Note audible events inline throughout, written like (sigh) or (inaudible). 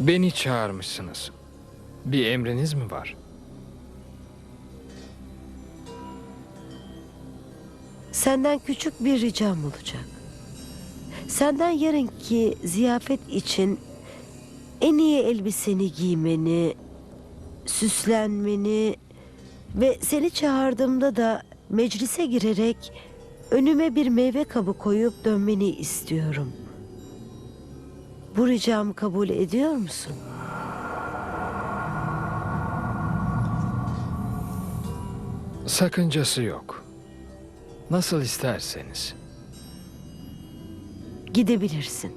Beni çağırmışsınız. Bir emriniz mi var? Senden küçük bir ricam olacak. Senden yarınki ziyafet için en iyi elbiseni giymeni, süslenmeni ve seni çağırdığımda da meclise girerek önüme bir meyve kabı koyup dönmeni istiyorum. Bu ricamı kabul ediyor musun? Sakıncası yok. Nasıl isterseniz. Gidebilirsin.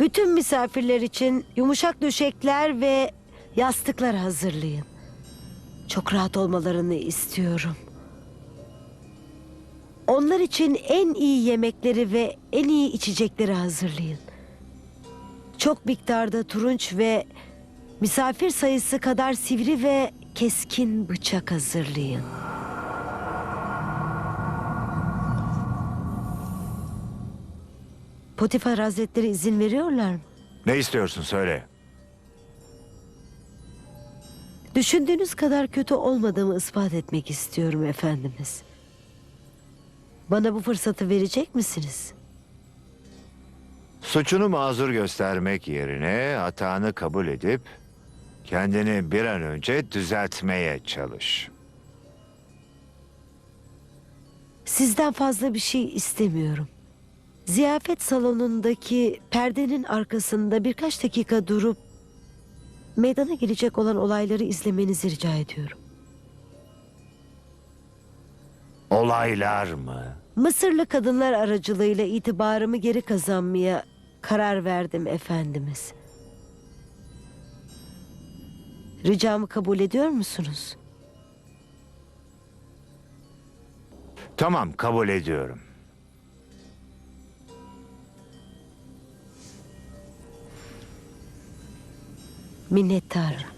Bütün misafirler için yumuşak döşekler ve yastıklar hazırlayın. Çok rahat olmalarını istiyorum. Onlar için en iyi yemekleri ve en iyi içecekleri hazırlayın. Çok miktarda turunç ve misafir sayısı kadar sivri ve keskin bıçak hazırlayın. Potifar Hazretleri izin veriyorlar mı? Ne istiyorsun söyle. Düşündüğünüz kadar kötü olmadığımı ispat etmek istiyorum efendimiz. Bana bu fırsatı verecek misiniz? Suçunu mazur göstermek yerine hatanı kabul edip kendini bir an önce düzeltmeye çalış. Sizden fazla bir şey istemiyorum. Ziyafet salonundaki perdenin arkasında birkaç dakika durup meydana gelecek olan olayları izlemenizi rica ediyorum. Olaylar mı? Mısırlı kadınlar aracılığıyla itibarımı geri kazanmaya karar verdim efendimiz. Ricamı kabul ediyor musunuz? Tamam kabul ediyorum. Minnettarım.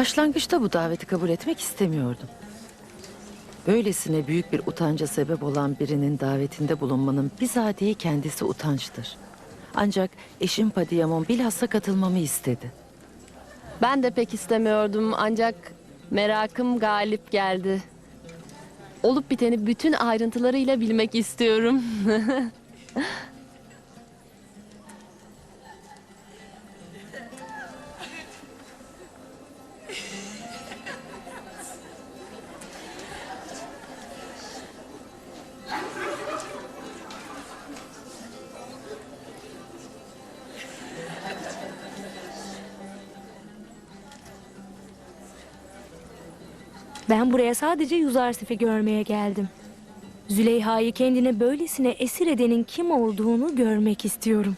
Başlangıçta bu daveti kabul etmek istemiyordum. Böylesine büyük bir utanca sebep olan birinin davetinde bulunmanın bizatihi kendisi utançtır. Ancak eşim Padiyamon bilhassa katılmamı istedi. Ben de pek istemiyordum ancak merakım galip geldi. Olup biteni bütün ayrıntılarıyla bilmek istiyorum. (laughs) Ben buraya sadece Yüzarsif'i görmeye geldim. Züleyha'yı kendine böylesine esir edenin kim olduğunu görmek istiyorum.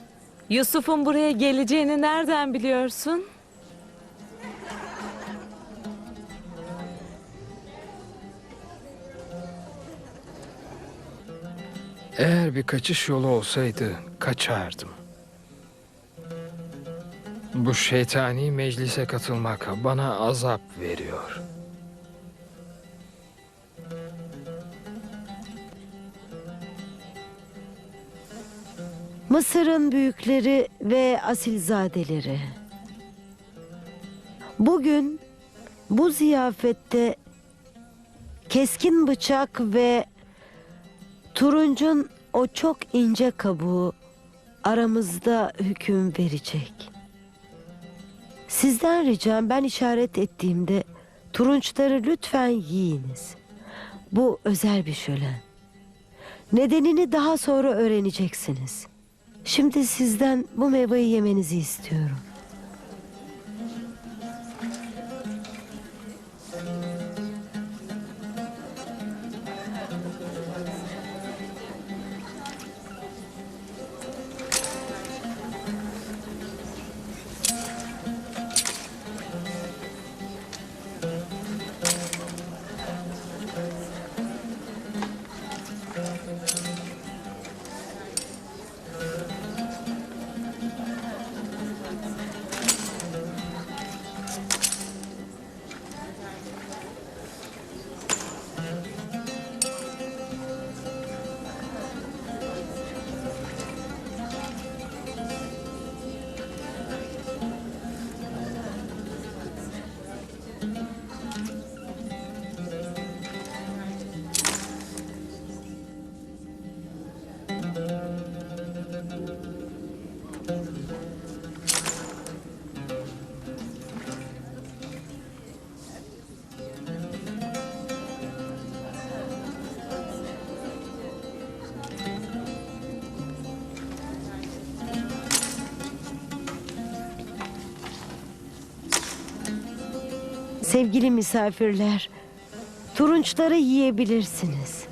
Yusuf'un buraya geleceğini nereden biliyorsun? Eğer bir kaçış yolu olsaydı kaçardım. Bu şeytani meclise katılmak bana azap veriyor. Mısır'ın büyükleri ve asilzadeleri. Bugün bu ziyafette keskin bıçak ve turuncun o çok ince kabuğu aramızda hüküm verecek. Sizden ricam ben işaret ettiğimde turunçları lütfen yiyiniz. Bu özel bir şölen. Nedenini daha sonra öğreneceksiniz. Şimdi sizden bu meyveyi yemenizi istiyorum. Sevgili misafirler, turunçları yiyebilirsiniz.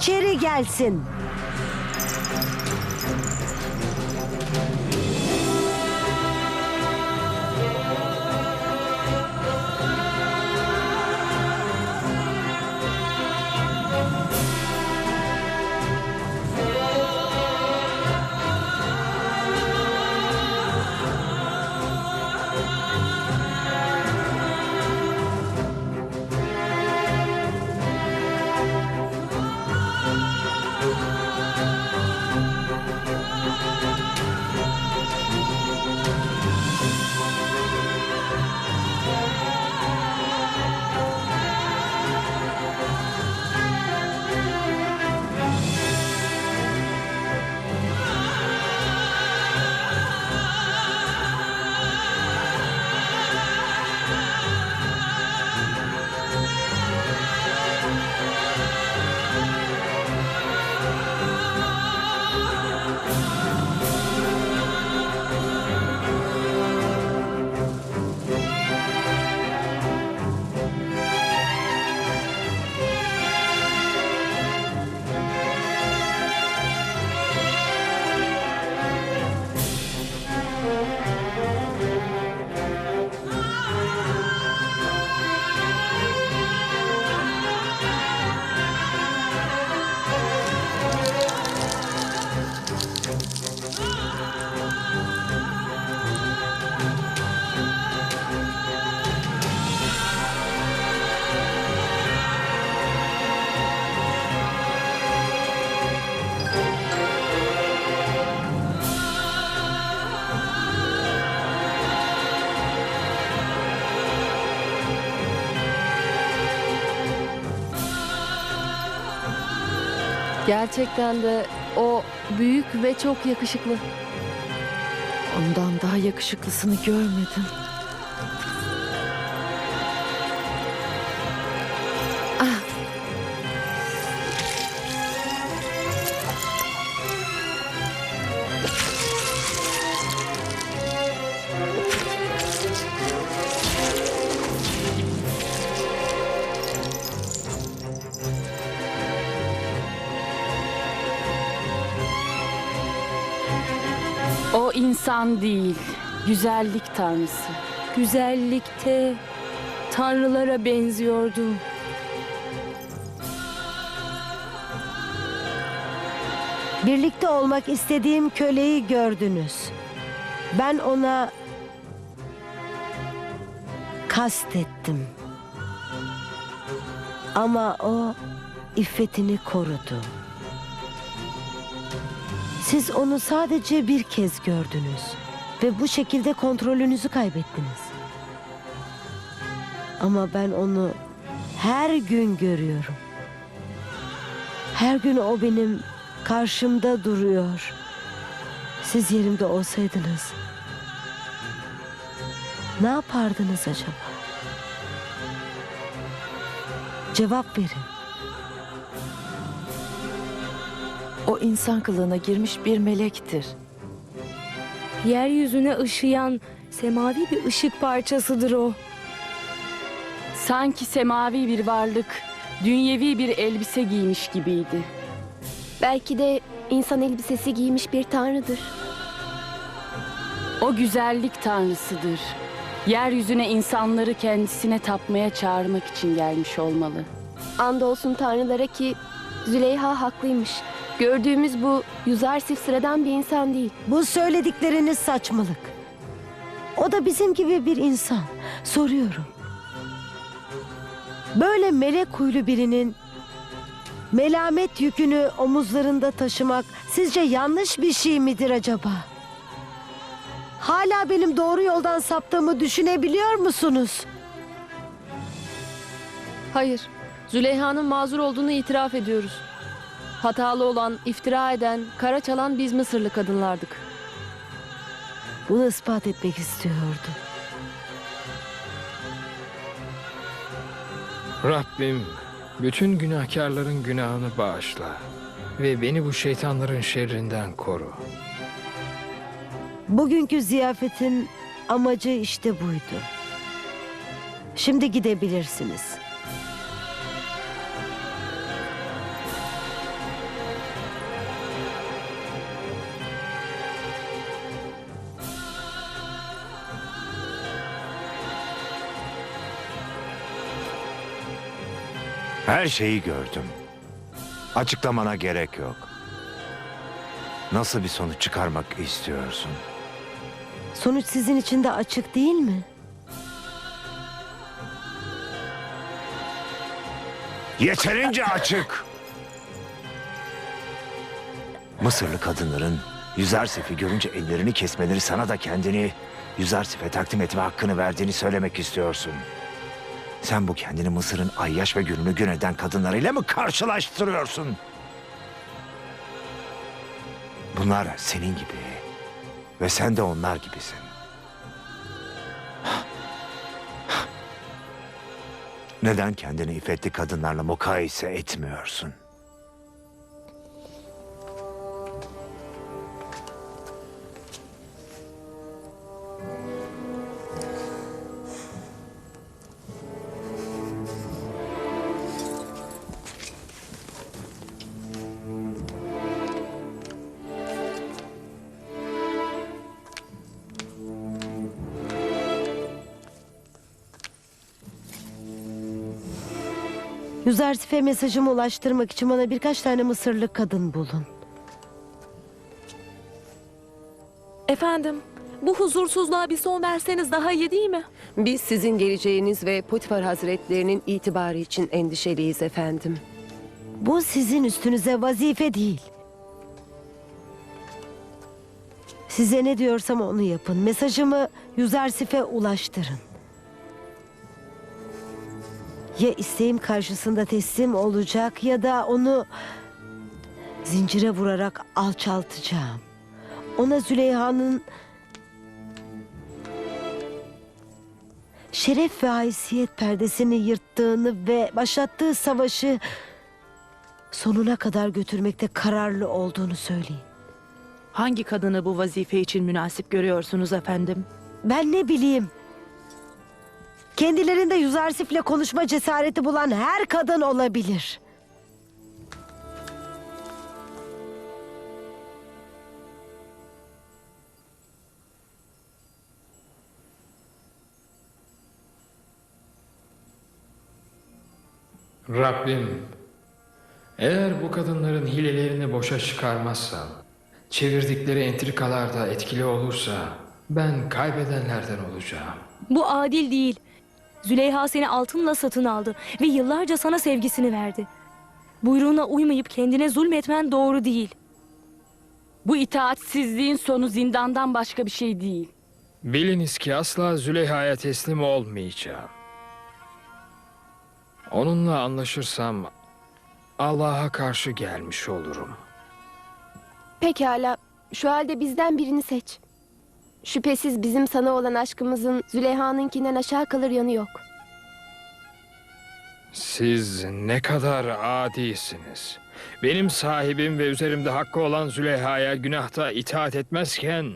İçeri gelsin. Gerçekten de o büyük ve çok yakışıklı. Ondan daha yakışıklısını görmedim. İnsan değil, güzellik tanrısı. Güzellikte tanrılara benziyordu. Birlikte olmak istediğim köleyi gördünüz. Ben ona kastettim. Ama o iffetini korudu. Siz onu sadece bir kez gördünüz ve bu şekilde kontrolünüzü kaybettiniz. Ama ben onu her gün görüyorum. Her gün o benim karşımda duruyor. Siz yerimde olsaydınız ne yapardınız acaba? Cevap verin. O insan kılığına girmiş bir melektir. Yeryüzüne ışıyan semavi bir ışık parçasıdır o. Sanki semavi bir varlık, dünyevi bir elbise giymiş gibiydi. Belki de insan elbisesi giymiş bir tanrıdır. O güzellik tanrısıdır. Yeryüzüne insanları kendisine tapmaya çağırmak için gelmiş olmalı. Andolsun tanrılara ki Züleyha haklıymış. Gördüğümüz bu Yüzarsif sıradan bir insan değil. Bu söyledikleriniz saçmalık. O da bizim gibi bir insan. Soruyorum. Böyle melek huylu birinin melamet yükünü omuzlarında taşımak sizce yanlış bir şey midir acaba? Hala benim doğru yoldan saptığımı düşünebiliyor musunuz? Hayır, Züleyha'nın mazur olduğunu itiraf ediyoruz. Hatalı olan, iftira eden, kara çalan biz Mısırlı kadınlardık. Bunu ispat etmek istiyordu. Rabbim bütün günahkarların günahını bağışla ve beni bu şeytanların şerrinden koru. Bugünkü ziyafetin amacı işte buydu. Şimdi gidebilirsiniz. Her şeyi gördüm. Açıklamana gerek yok. Nasıl bir sonuç çıkarmak istiyorsun? Sonuç sizin için de açık değil mi? Yeterince açık. Mısırlı kadınların Yüzersif'i görünce ellerini kesmeleri sana da kendini Yüzersif'e takdim etme hakkını verdiğini söylemek istiyorsun. Sen bu kendini Mısır'ın ayyaş ve gününü gün eden kadınlarıyla mı karşılaştırıyorsun? Bunlar senin gibi ve sen de onlar gibisin. Neden kendini iffetli kadınlarla mukayese etmiyorsun? Yüzersif'e mesajımı ulaştırmak için bana birkaç tane Mısırlı kadın bulun. Efendim, bu huzursuzluğa bir son verseniz daha iyi değil mi? Biz sizin geleceğiniz ve Potifar Hazretlerinin itibarı için endişeliyiz efendim. Bu sizin üstünüze vazife değil. Size ne diyorsam onu yapın. Mesajımı Yüzersif'e ulaştırın. Ya isteğim karşısında teslim olacak ya da onu zincire vurarak alçaltacağım. Ona Züleyha'nın şeref ve haysiyet perdesini yırttığını ve başlattığı savaşı sonuna kadar götürmekte kararlı olduğunu söyleyin. Hangi kadını bu vazife için münasip görüyorsunuz efendim? Ben ne bileyim. Kendilerinde Yüzarsif'le konuşma cesareti bulan her kadın olabilir. Rabbim, eğer bu kadınların hilelerini boşa çıkarmazsam, çevirdikleri entrikalar da etkili olursa ben kaybedenlerden olacağım. Bu adil değil. Züleyha seni altınla satın aldı ve yıllarca sana sevgisini verdi. Buyruğuna uymayıp kendine zulmetmen doğru değil. Bu itaatsizliğin sonu zindandan başka bir şey değil. Biliniz ki asla Züleyha'ya teslim olmayacağım. Onunla anlaşırsam Allah'a karşı gelmiş olurum. Pekala. Şu halde bizden birini seç. Şüphesiz bizim sana olan aşkımızın Züleyha'nınkinden aşağı kalır yanı yok. Siz ne kadar adisiniz. Benim sahibim ve üzerimde hakkı olan Züleyha'ya günahta itaat etmezken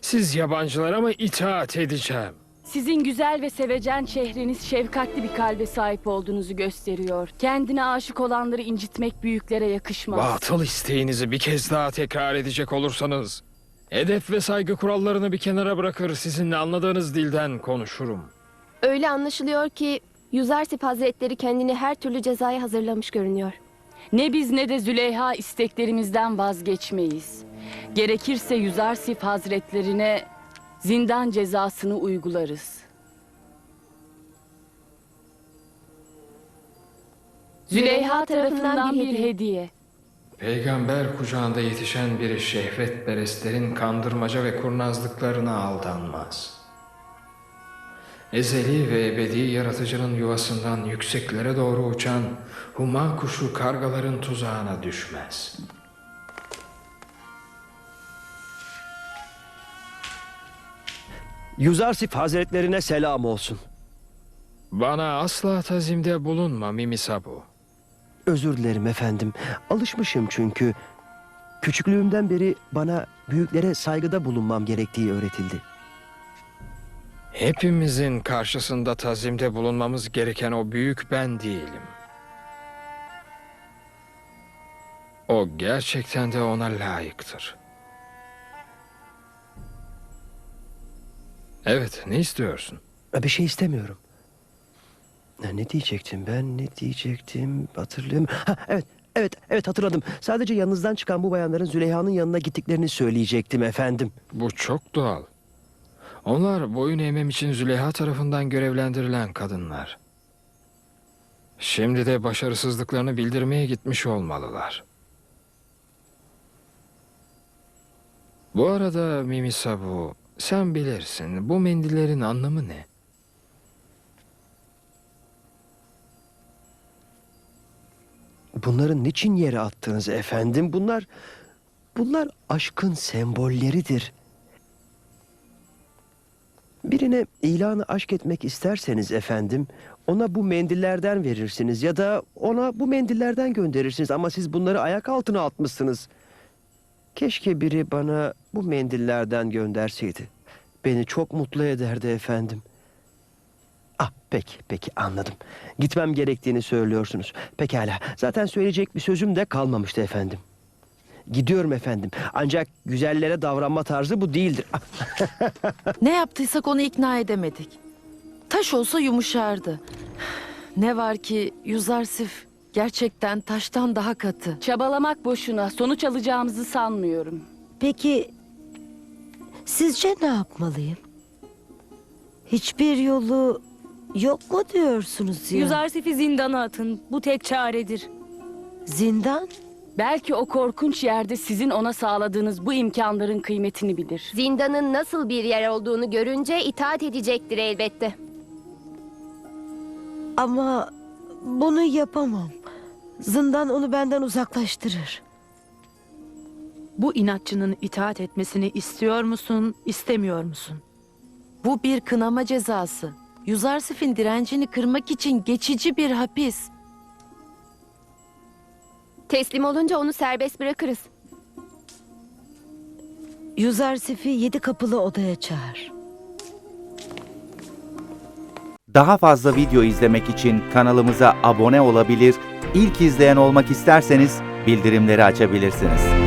siz yabancılara mı itaat edeceğim? Sizin güzel ve sevecen şehriniz şefkatli bir kalbe sahip olduğunuzu gösteriyor. Kendine aşık olanları incitmek büyüklere yakışmaz. Batıl isteğinizi bir kez daha tekrar edecek olursanız edep ve saygı kurallarını bir kenara bırakır sizinle anladığınız dilden konuşurum. Öyle anlaşılıyor ki Yüzarsif Hazretleri kendini her türlü cezaya hazırlamış görünüyor. Ne biz ne de Züleyha isteklerimizden vazgeçmeyiz. Gerekirse Yüzarsif Hazretlerine zindan cezasını uygularız. Züleyha tarafından bir hediye. Peygamber kucağında yetişen bir şehvetperestlerin kandırmaca ve kurnazlıklarına aldanmaz. Ezeli ve ebedi yaratıcının yuvasından yükseklere doğru uçan huma kuşu kargaların tuzağına düşmez. Yüzarsif Hazretlerine selam olsun. Bana asla tazimde bulunma Mimisabu. Özür dilerim efendim. Alışmışım çünkü. Küçüklüğümden beri bana büyüklere saygıda bulunmam gerektiği öğretildi. Hepimizin karşısında tazimde bulunmamız gereken o büyük ben değilim. O gerçekten de ona layıktır. Evet, ne istiyorsun? Bir şey istemiyorum. Ne diyecektim ben? Ne diyecektim? Hatırlıyorum. Ha, evet, evet, evet hatırladım. Sadece yanınızdan çıkan bu bayanların Züleyha'nın yanına gittiklerini söyleyecektim efendim. Bu çok doğal. Onlar boyun eğmem için Züleyha tarafından görevlendirilen kadınlar. Şimdi de başarısızlıklarını bildirmeye gitmiş olmalılar. Bu arada Mimisabu, sen bilirsin bu mendillerin anlamı ne? Bunların niçin yere attınız efendim? Bunlar, bunlar aşkın sembolleridir. Birine ilanı aşk etmek isterseniz efendim, ona bu mendillerden verirsiniz ya da ona bu mendillerden gönderirsiniz ama siz bunları ayak altına atmışsınız. Keşke biri bana bu mendillerden gönderseydi. Beni çok mutlu ederdi efendim. Ah peki peki anladım. Gitmem gerektiğini söylüyorsunuz. Pekala zaten söyleyecek bir sözüm de kalmamıştı efendim. Gidiyorum efendim. Ancak güzellere davranma tarzı bu değildir. Ah, (laughs) Ne yaptıysak onu ikna edemedik. Taş olsa yumuşardı. Ne var ki Yüzarsif gerçekten taştan daha katı. Çabalamak boşuna. Sonuç alacağımızı sanmıyorum. Peki sizce ne yapmalıyım? Hiçbir yolu yok mu diyorsunuz ya? Yüzarsif'i zindana atın. Bu tek çaredir. Zindan? Belki o korkunç yerde sizin ona sağladığınız bu imkanların kıymetini bilir. Zindanın nasıl bir yer olduğunu görünce itaat edecektir elbette. Ama bunu yapamam. Zindan onu benden uzaklaştırır. Bu inatçının itaat etmesini istiyor musun, istemiyor musun? Bu bir kınama cezası. Yuzarsif'in direncini kırmak için geçici bir hapis. Teslim olunca onu serbest bırakırız. Yüzarsif'i yedi kapılı odaya çağır. Daha fazla video izlemek için kanalımıza abone olabilir, ilk izleyen olmak isterseniz bildirimleri açabilirsiniz.